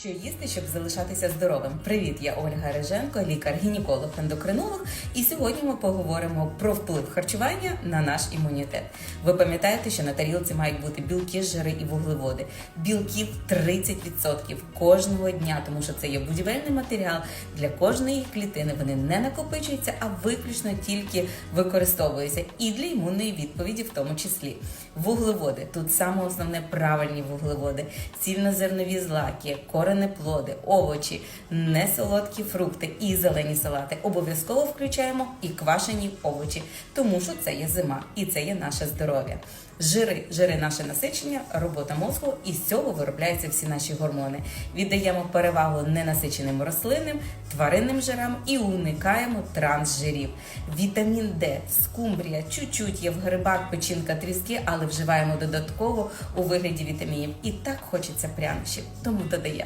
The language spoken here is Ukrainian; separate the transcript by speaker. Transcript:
Speaker 1: Що їсти, щоб залишатися здоровим? Привіт, я Ольга Реженко, лікар-гінеколог, ендокринолог. І сьогодні ми поговоримо про вплив харчування на наш імунітет. Ви пам'ятаєте, що на тарілці мають бути білки, жири і вуглеводи. Білків 30% кожного дня, тому що це є будівельний матеріал для кожної клітини. Вони не накопичуються, а виключно тільки використовуються і для імунної відповіді, в тому числі. Вуглеводи тут саме основне правильні вуглеводи, цільнозернові злаки, коренеплоди, овочі, несолодкі фрукти і зелені салати. Обов'язково включаємо і квашені овочі, тому що це є зима і це є наше здоров'я. Жири, жири наше насичення, робота мозку, і з цього виробляються всі наші гормони. Віддаємо перевагу ненасиченим рослинним, тваринним жирам і уникаємо трансжирів. Вітамін Д, скумбрія, чуть-чуть є в грибах, печінка, тріски, але вживаємо додатково у вигляді вітамінів. І так хочеться прянощів, тому додаємо.